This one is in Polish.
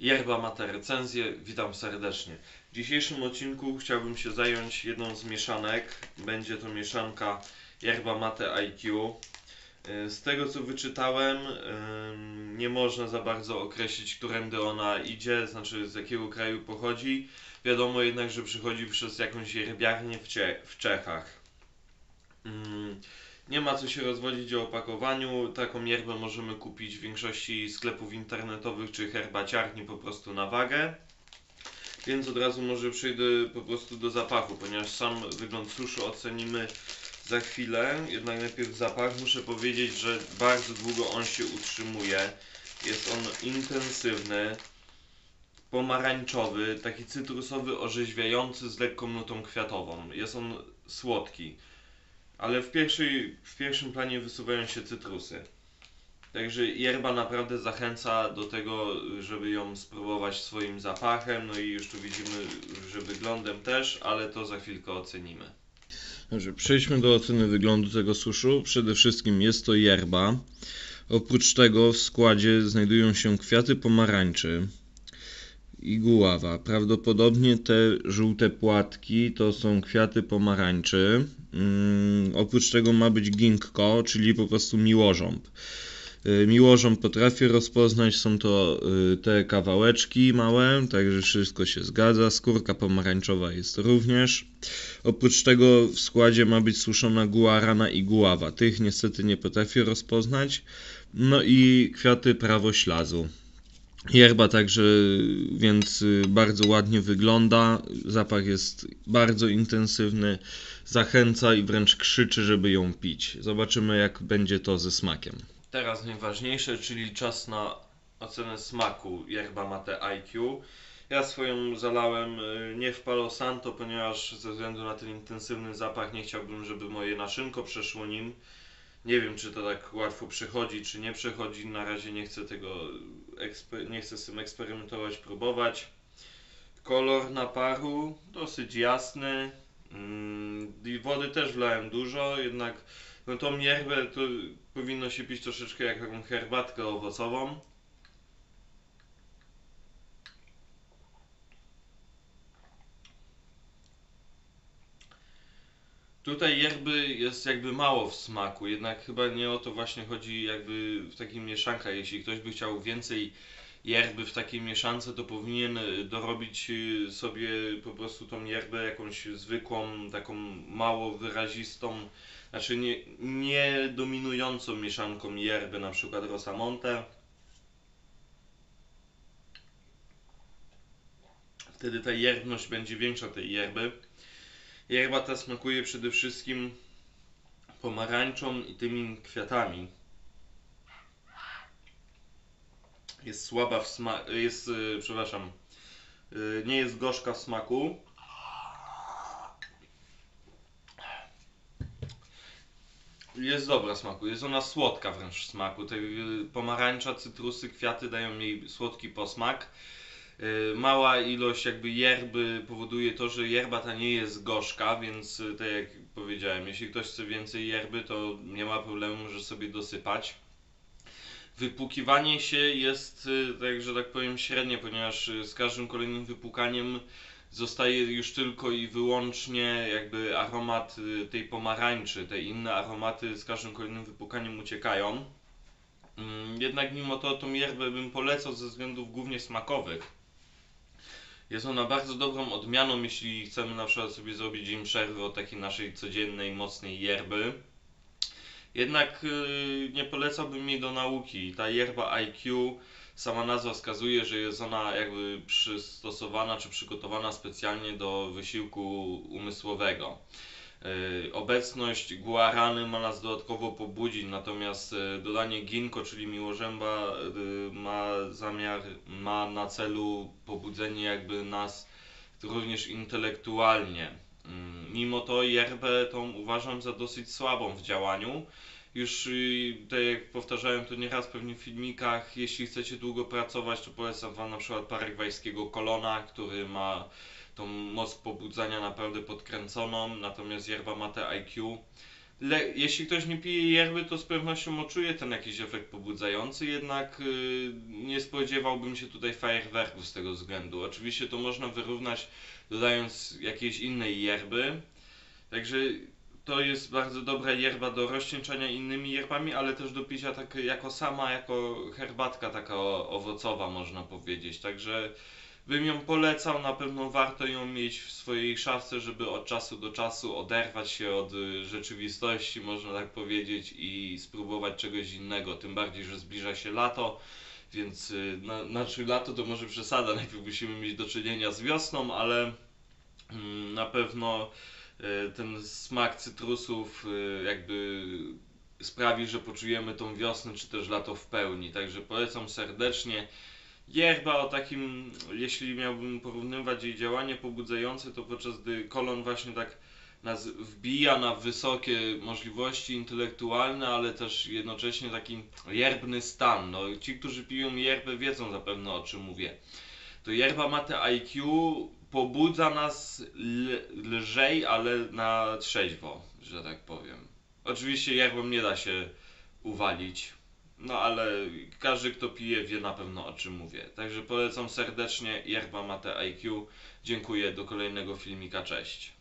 Yerba Mate recenzję, witam serdecznie. W dzisiejszym odcinku chciałbym się zająć jedną z mieszanek. Będzie to mieszanka Yerba Mate IQ. Y, Z tego co wyczytałem, ym, nie można za bardzo określić, którędy ona idzie, znaczy z jakiego kraju pochodzi. Wiadomo jednak, że przychodzi przez jakąś yerbiarnię w, Czechach. Nie ma co się rozwodzić o opakowaniu. Taką yerbę możemy kupić w większości sklepów internetowych czy herbaciarni po prostu na wagę. Więc od razu może przejdę po prostu do zapachu, ponieważ sam wygląd suszu ocenimy za chwilę. Jednak najpierw zapach. Muszę powiedzieć, że bardzo długo on się utrzymuje. Jest on intensywny, pomarańczowy, taki cytrusowy, orzeźwiający z lekką nutą kwiatową. Jest on słodki. Ale w, pierwszej, w pierwszym planie wysuwają się cytrusy. Także yerba naprawdę zachęca do tego, żeby ją spróbować swoim zapachem. No i już tu widzimy, że wyglądem też, ale to za chwilkę ocenimy. Dobrze, przejdźmy do oceny wyglądu tego suszu. Przede wszystkim jest to yerba. Oprócz tego w składzie znajdują się kwiaty pomarańczy i guława. Prawdopodobnie te żółte płatki to są kwiaty pomarańczy. Mm, oprócz tego ma być ginkgo, czyli po prostu miłożąb. Y, Miłożąb potrafię rozpoznać, są to y, te kawałeczki małe, także wszystko się zgadza. Skórka pomarańczowa jest również. Oprócz tego w składzie ma być suszona guarana i guława. Tych niestety nie potrafię rozpoznać. No i kwiaty prawoślazu. Yerba także więc y, bardzo ładnie wygląda. Zapach jest bardzo intensywny. Zachęca i wręcz krzyczy, żeby ją pić. Zobaczymy jak będzie to ze smakiem. Teraz najważniejsze, czyli czas na ocenę smaku yerba mate IQ. Ja swoją zalałem y, nie w Palo Santo, ponieważ ze względu na ten intensywny zapach nie chciałbym, żeby moje naszynko przeszło nim. Nie wiem, czy to tak łatwo przechodzi, czy nie przechodzi. Na razie nie chcę tego, nie chcę z tym eksperymentować, próbować. Kolor naparu dosyć jasny. Mm, i wody też wlałem dużo, jednak no tą yerbę to powinno się pić troszeczkę jak taką herbatkę owocową. Tutaj yerby jest jakby mało w smaku, jednak chyba nie o to właśnie chodzi jakby w takim mieszankach. Jeśli ktoś by chciał więcej yerby w takiej mieszance, to powinien y, dorobić y, sobie po prostu tą yerbę jakąś zwykłą, taką mało wyrazistą, znaczy nie, nie dominującą mieszanką yerby, na przykład Rosamonte. Wtedy ta yerbność będzie większa tej yerby. Yerba ta smakuje przede wszystkim pomarańczą i tymi kwiatami. Jest słaba w smaku, jest, y, przepraszam, y, nie jest gorzka w smaku. Jest dobra w smaku, jest ona słodka wręcz w smaku. Te y, pomarańcza, cytrusy, kwiaty dają jej słodki posmak. Y, Mała ilość jakby yerby powoduje to, że yerba ta nie jest gorzka, więc y, tak jak powiedziałem, jeśli ktoś chce więcej yerby, to nie ma problemu, że sobie dosypać. Wypłukiwanie się jest, y, tak że tak powiem, średnie, ponieważ z każdym kolejnym wypłukaniem zostaje już tylko i wyłącznie jakby aromat tej pomarańczy. Te inne aromaty z każdym kolejnym wypłukaniem uciekają. Mm, Jednak mimo to tą yerbę bym polecał ze względów głównie smakowych. Jest ona bardzo dobrą odmianą, jeśli chcemy na przykład sobie zrobić dzień przerwy od takiej naszej codziennej, mocnej yerby. Jednak yy, nie polecałbym jej do nauki. Ta yerba IQ, sama nazwa wskazuje, że jest ona jakby przystosowana czy przygotowana specjalnie do wysiłku umysłowego. Yy, obecność guarany ma nas dodatkowo pobudzić, natomiast yy, dodanie ginko, czyli miłożęba, yy, ma zamiar, ma na celu pobudzenie jakby nas również intelektualnie. Mm, Mimo to yerbę tą uważam za dosyć słabą w działaniu. Już tak jak powtarzałem to nieraz pewnie w filmikach, jeśli chcecie długo pracować, to polecam Wam na przykład paragwajskiego kolona, który ma tą moc pobudzania naprawdę podkręconą, natomiast yerba mate IQ Le- jeśli ktoś nie pije yerby, to z pewnością odczuje ten jakiś efekt pobudzający, jednak y, nie spodziewałbym się tutaj fajerwerków z tego względu. Oczywiście to można wyrównać dodając jakiejś innej yerby, także to jest bardzo dobra yerba do rozcieńczania innymi yerbami, ale też do picia tak jako sama, jako herbatka taka owocowa można powiedzieć, także bym ją polecał, na pewno warto ją mieć w swojej szafce, żeby od czasu do czasu oderwać się od y, rzeczywistości, można tak powiedzieć, i spróbować czegoś innego. Tym bardziej, że zbliża się lato, więc y, na, znaczy lato to może przesada, najpierw musimy mieć do czynienia z wiosną, ale mm, na pewno y, ten smak cytrusów jakby sprawi, że poczujemy tą wiosnę czy też lato w pełni. Także polecam serdecznie. Yerba o takim, jeśli miałbym porównywać jej działanie pobudzające, to podczas gdy kolon właśnie tak nas wbija na wysokie możliwości intelektualne, ale też jednocześnie taki yerbny stan. No, ci, którzy piją yerbę wiedzą zapewne o czym mówię. To yerba ma te IQ, pobudza nas lżej, ale na trzeźwo, że tak powiem. Oczywiście yerbą nie da się uwalić, no ale każdy kto pije wie na pewno o czym mówię. Także polecam serdecznie yerba mate IQ. Dziękuję, do kolejnego filmika, cześć.